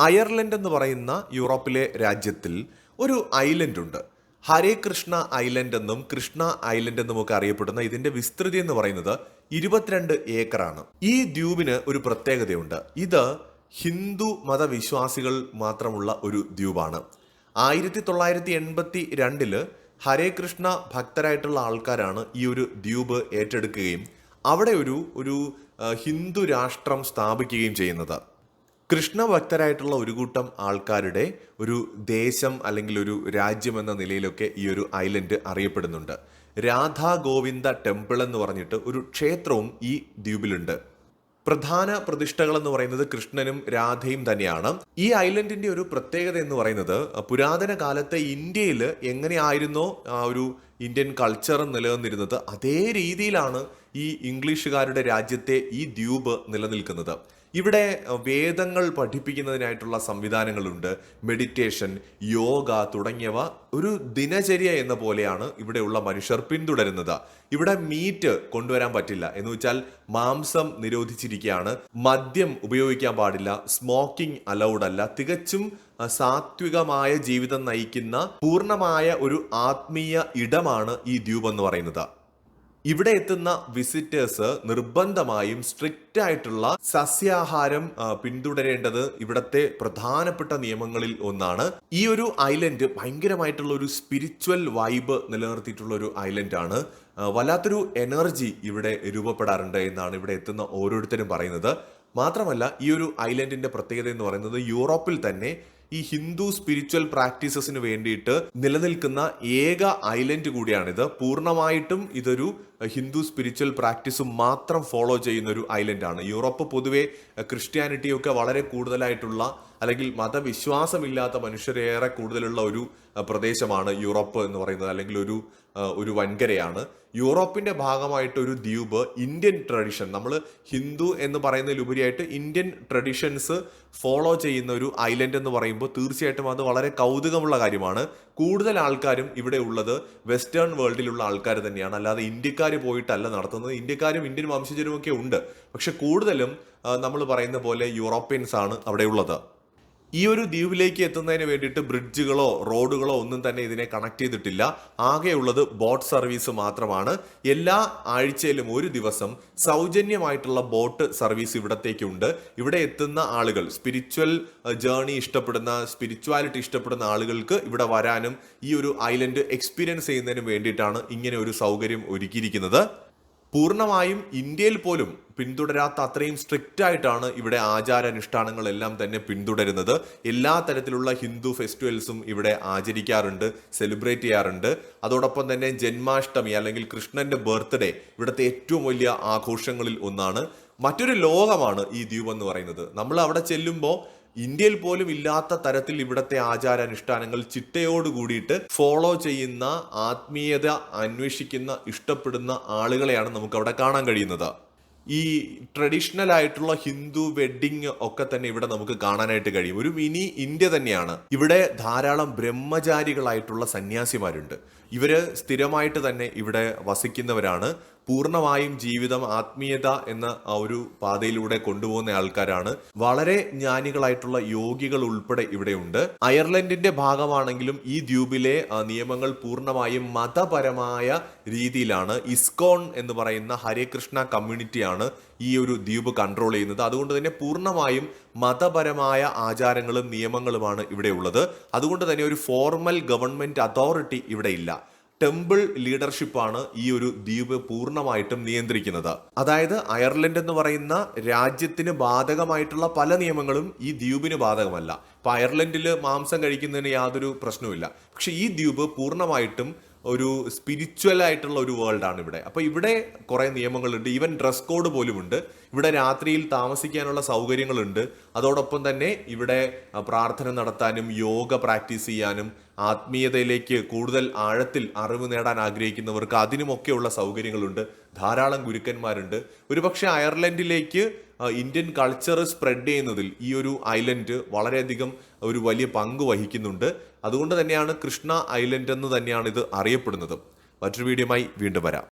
Ireland എന്ന് പറയുന്ന യൂറോപ്പിലെ രാജ്യത്തിൽ ഒരു ഐലൻഡ് ഉണ്ട് ഹരേ കൃഷ്ണ ഐലൻഡ് എന്നും കൃഷ്ണ ഐലൻഡ് എന്നും ഒക്കെ അറിയപ്പെടുന്ന ഇതിന്റെ വിസ്തൃതി എന്ന് പറയുന്നത് ഇരുപത്തിരണ്ട് ഏക്കറാണ്. ഈ ദ്വീപിന് ഒരു പ്രത്യേകതയുണ്ട്. ഇത് ഹിന്ദു മതവിശ്വാസികൾ മാത്രമുള്ള ഒരു ദ്വീപാണ്. ആയിരത്തി തൊള്ളായിരത്തി എൺപത്തി രണ്ടിൽ ഹരേ കൃഷ്ണ ഭക്തരായിട്ടുള്ള ആൾക്കാരാണ് ഈ ഒരു ദ്വീപ് ഏറ്റെടുക്കുകയും അവിടെ ഒരു ഒരു ഹിന്ദു രാഷ്ട്രം സ്ഥാപിക്കുകയും ചെയ്യുന്നത്. കൃഷ്ണ ഭക്തരായിട്ടുള്ള ഒരു കൂട്ടം ആൾക്കാരുടെ ഒരു ദേശം അല്ലെങ്കിൽ ഒരു രാജ്യം എന്ന നിലയിലൊക്കെ ഈ ഒരു ഐലൻഡ് അറിയപ്പെടുന്നുണ്ട്. രാധാ ഗോവിന്ദ ടെമ്പിൾ എന്ന് പറഞ്ഞിട്ട് ഒരു ക്ഷേത്രവും ഈ ദ്വീപിലുണ്ട്. പ്രധാന പ്രതിഷ്ഠകൾ എന്ന് പറയുന്നത് കൃഷ്ണനും രാധയും തന്നെയാണ്. ഈ ഐലൻഡിന്റെ ഒരു പ്രത്യേകത എന്ന് പറയുന്നത് പുരാതന കാലത്തെ ഇന്ത്യയിൽ എങ്ങനെയായിരുന്നോ ആ ഒരു ഇന്ത്യൻ കൾച്ചർ നിലനിന്നിരുന്നത് അതേ രീതിയിലാണ് ഈ ഇംഗ്ലീഷുകാരുടെ രാജ്യത്തെ ഈ ദ്വീപ് നിലനിൽക്കുന്നത്. ഇവിടെ വേദങ്ങൾ പഠിപ്പിക്കുന്നതിനായിട്ടുള്ള സംവിധാനങ്ങളുണ്ട്. മെഡിറ്റേഷൻ യോഗ തുടങ്ങിയവ ഒരു ദിനചര്യ എന്ന പോലെയാണ് ഇവിടെയുള്ള മനുഷ്യർ പിന്തുടരുന്നത്. ഇവിടെ മീറ്റ് കൊണ്ടുവരാൻ പറ്റില്ല. എന്ന് വെച്ചാൽ മാംസം നിരോധിച്ചിരിക്കുകയാണ്. മദ്യം ഉപയോഗിക്കാൻ പാടില്ല. സ്മോക്കിംഗ് അലൗഡ് അല്ല. തികച്ചും സാത്വികമായ ജീവിതം നയിക്കുന്ന പൂർണമായ ഒരു ആത്മീയ ഇടമാണ് ഈ ദ്വീപ് എന്ന് പറയുന്നത്. ഇവിടെ എത്തുന്ന വിസിറ്റേഴ്സ് നിർബന്ധമായും സ്ട്രിക്റ്റ് ആയിട്ടുള്ള സസ്യാഹാരം പിന്തുടരേണ്ടത് ഇവിടത്തെ പ്രധാനപ്പെട്ട നിയമങ്ങളിൽ ഒന്നാണ്. ഈ ഒരു ഐലൻഡ് ഭയങ്കരമായിട്ടുള്ള ഒരു സ്പിരിച്വൽ വൈബ് നിലനിർത്തിയിട്ടുള്ള ഒരു ഐലൻഡ് ആണ്. ആ, വല്ലാത്തൊരു എനർജി ഇവിടെ രൂപപ്പെടാറുണ്ട് എന്നാണ് ഇവിടെ എത്തുന്ന ഓരോരുത്തരും പറയുന്നത്. മാത്രമല്ല ഈ ഒരു ഐലൻഡിന്റെ പ്രത്യേകത എന്ന് പറയുന്നത് യൂറോപ്പിൽ തന്നെ ഈ ഹിന്ദു സ്പിരിച്വൽ പ്രാക്ടീസസിന് വേണ്ടിയിട്ട് നിലനിൽക്കുന്ന ഏക ഐലൻഡ് കൂടിയാണിത്. പൂർണമായിട്ടും ഇതൊരു ഹിന്ദു സ്പിരിച്വൽ പ്രാക്ടീസും മാത്രം ഫോളോ ചെയ്യുന്ന ഒരു ഐലൻഡാണ് യൂറോപ്പ് പൊതുവെ ക്രിസ്ത്യാനിറ്റിയൊക്കെ വളരെ കൂടുതലായിട്ടുള്ള അല്ലെങ്കിൽ മതവിശ്വാസമില്ലാത്ത മനുഷ്യരേറെ കൂടുതലുള്ള ഒരു പ്രദേശമാണ് യൂറോപ്പ് എന്ന് പറയുന്നത്. അല്ലെങ്കിൽ ഒരു ഒരു വൻകരയാണ്. യൂറോപ്പിന്റെ ഭാഗമായിട്ട് ഒരു ദ്വീപ് ഇന്ത്യൻ ട്രഡീഷൻ. നമ്മൾ ഹിന്ദു എന്ന് പറയുന്നതിലുപരിയായിട്ട് ഇന്ത്യൻ ട്രഡീഷൻസ് ഫോളോ ചെയ്യുന്ന ഒരു ഐലൻഡ് എന്ന് പറയുമ്പോൾ തീർച്ചയായിട്ടും അത് വളരെ കൗതുകമുള്ള കാര്യമാണ്. കൂടുതൽ ആൾക്കാരും ഇവിടെ ഉള്ളത് വെസ്റ്റേൺ വേൾഡിലുള്ള ആൾക്കാർ തന്നെയാണ്. അല്ലാതെ ഇന്ത്യക്കാർ പോയിട്ടല്ല നടത്തുന്നത്. ഇന്ത്യക്കാരും ഇന്ത്യൻ വംശജരും ഒക്കെ ഉണ്ട്. പക്ഷെ കൂടുതലും നമ്മൾ പറയുന്ന പോലെ യൂറോപ്യൻസ് ആണ് അവിടെ ഉള്ളത്. ഈ ഒരു ദ്വീപിലേക്ക് എത്തുന്നതിന് വേണ്ടിയിട്ട് ബ്രിഡ്ജുകളോ റോഡുകളോ ഒന്നും തന്നെ ഇതിനെ കണക്ട് ചെയ്തിട്ടില്ല. ആകെയുള്ളത് ബോട്ട് സർവീസ് മാത്രമാണ്. എല്ലാ ആഴ്ചയിലും ഒരു ദിവസം സൗജന്യമായിട്ടുള്ള ബോട്ട് സർവീസ് ഇവിടത്തേക്കുണ്ട്. ഇവിടെ എത്തുന്ന ആളുകൾ സ്പിരിച്വൽ ജേർണി ഇഷ്ടപ്പെടുന്ന സ്പിരിച്വാലിറ്റി ഇഷ്ടപ്പെടുന്ന ആളുകൾക്ക് ഇവിടെ വരാനും ഈ ഒരു ഐലൻഡ് എക്സ്പീരിയൻസ് ചെയ്യുന്നതിനും വേണ്ടിയിട്ടാണ് ഇങ്ങനെ ഒരു സൗകര്യം ഒരുക്കിയിരിക്കുന്നത്. പൂർണമായും ഇന്ത്യയിൽ പോലും പിന്തുടരാത്ത അത്രയും സ്ട്രിക്റ്റ് ആയിട്ടാണ് ഇവിടെ ആചാരാനുഷ്ഠാനങ്ങളെല്ലാം തന്നെ പിന്തുടരുന്നത്. എല്ലാ തരത്തിലുള്ള ഹിന്ദു ഫെസ്റ്റിവൽസും ഇവിടെ ആചരിക്കാറുണ്ട് സെലിബ്രേറ്റ് ചെയ്യാറുണ്ട്. അതോടൊപ്പം തന്നെ ജന്മാഷ്ടമി അല്ലെങ്കിൽ കൃഷ്ണന്റെ ബർത്ത്ഡേ ഇവിടുത്തെ ഏറ്റവും വലിയ ആഘോഷങ്ങളിൽ ഒന്നാണ്. മറ്റൊരു ലോകമാണ് ഈ ദ്വീപ് എന്ന് പറയുന്നത്. നമ്മൾ അവിടെ ചെല്ലുമ്പോൾ ഇന്ത്യയിൽ പോലും ഇല്ലാത്ത തരത്തിൽ ഇവിടുത്തെ ആചാരാനുഷ്ഠാനങ്ങൾ ചിട്ടയോട് കൂടിയിട്ട് ഫോളോ ചെയ്യുന്ന ആത്മീയത അന്വേഷിക്കുന്ന ഇഷ്ടപ്പെടുന്ന ആളുകളെയാണ് നമുക്ക് അവിടെ കാണാൻ കഴിയുന്നത്. ഈ ട്രഡീഷണൽ ആയിട്ടുള്ള ഹിന്ദു വെഡിങ് ഒക്കെ തന്നെ ഇവിടെ നമുക്ക് കാണാനായിട്ട് കഴിയും. ഒരു മിനി ഇന്ത്യ തന്നെയാണ്. ഇവിടെ ധാരാളം ബ്രഹ്മചാരികളായിട്ടുള്ള സന്യാസിമാരുണ്ട്. ഇവർ സ്ഥിരമായിട്ട് തന്നെ ഇവിടെ വസിക്കുന്നവരാണ്. പൂർണമായും ജീവിതം ആത്മീയത എന്ന ആ ഒരു പാതയിലൂടെ കൊണ്ടുപോകുന്ന ആൾക്കാരാണ്. വളരെ ജ്ഞാനികളായിട്ടുള്ള യോഗികൾ ഉൾപ്പെടെ ഇവിടെയുണ്ട് അയർലൻഡിന്റെ ഭാഗമാണെങ്കിലും ഈ ദ്വീപിലെ നിയമങ്ങൾ പൂർണമായും മതപരമായ രീതിയിലാണ്. ഇസ്കോൺ എന്ന് പറയുന്ന ഹരേകൃഷ്ണ കമ്മ്യൂണിറ്റിയാണ് ഈ ഒരു ദ്വീപ് കൺട്രോൾ ചെയ്യുന്നത്. അതുകൊണ്ട് തന്നെ പൂർണമായും മതപരമായ ആചാരങ്ങളും നിയമങ്ങളുമാണ് ഇവിടെ ഉള്ളത്. അതുകൊണ്ട് തന്നെ ഒരു ഫോർമൽ ഗവൺമെന്റ് അതോറിറ്റി ഇവിടെ ഇല്ല. ടെമ്പിൾ ലീഡർഷിപ്പാണ് ഈ ഒരു ദ്വീപ് പൂർണമായിട്ടും നിയന്ത്രിക്കുന്നത്. അതായത് അയർലൻഡ് എന്ന് പറയുന്ന രാജ്യത്തിന് ബാധകമായിട്ടുള്ള പല നിയമങ്ങളും ഈ ദ്വീപിന് ബാധകമല്ല. ഇപ്പൊ അയർലൻഡിൽ മാംസം കഴിക്കുന്നതിന് യാതൊരു പ്രശ്നവുമില്ല. പക്ഷെ ഈ ദ്വീപ് പൂർണമായിട്ടും ഒരു സ്പിരിച്വൽ ആയിട്ടുള്ള ഒരു വേൾഡാണ് ഇവിടെ. അപ്പോൾ ഇവിടെ കുറേ നിയമങ്ങളുണ്ട്. ഈവൻ ഡ്രസ് കോഡ് പോലുമുണ്ട്. ഇവിടെ രാത്രിയിൽ താമസിക്കാനുള്ള സൗകര്യങ്ങളുണ്ട്. അതോടൊപ്പം തന്നെ ഇവിടെ പ്രാർത്ഥന നടത്താനും യോഗ പ്രാക്ടീസ് ചെയ്യാനും ആത്മീയതയിലേക്ക് കൂടുതൽ ആഴത്തിൽ അറിവ് നേടാൻ ആഗ്രഹിക്കുന്നവർക്ക് അതിനുമൊക്കെയുള്ള സൗകര്യങ്ങളുണ്ട്. ധാരാളം ഗുരുക്കന്മാരുണ്ട്. ഒരുപക്ഷെ അയർലൻഡിലേക്ക് ഇന്ത്യൻ കൾച്ചർ സ്പ്രെഡ് ചെയ്യുന്നതിൽ ഈ ഒരു ഐലൻഡ് വളരെയധികം ഒരു വലിയ പങ്ക് വഹിക്കുന്നുണ്ട്. അതുകൊണ്ട് തന്നെയാണ് കൃഷ്ണ ഐലൻഡ് എന്ന് തന്നെയാണ് ഇത് അറിയപ്പെടുന്നത്. മറ്റൊരു വീഡിയോമായി വീണ്ടും വരാം.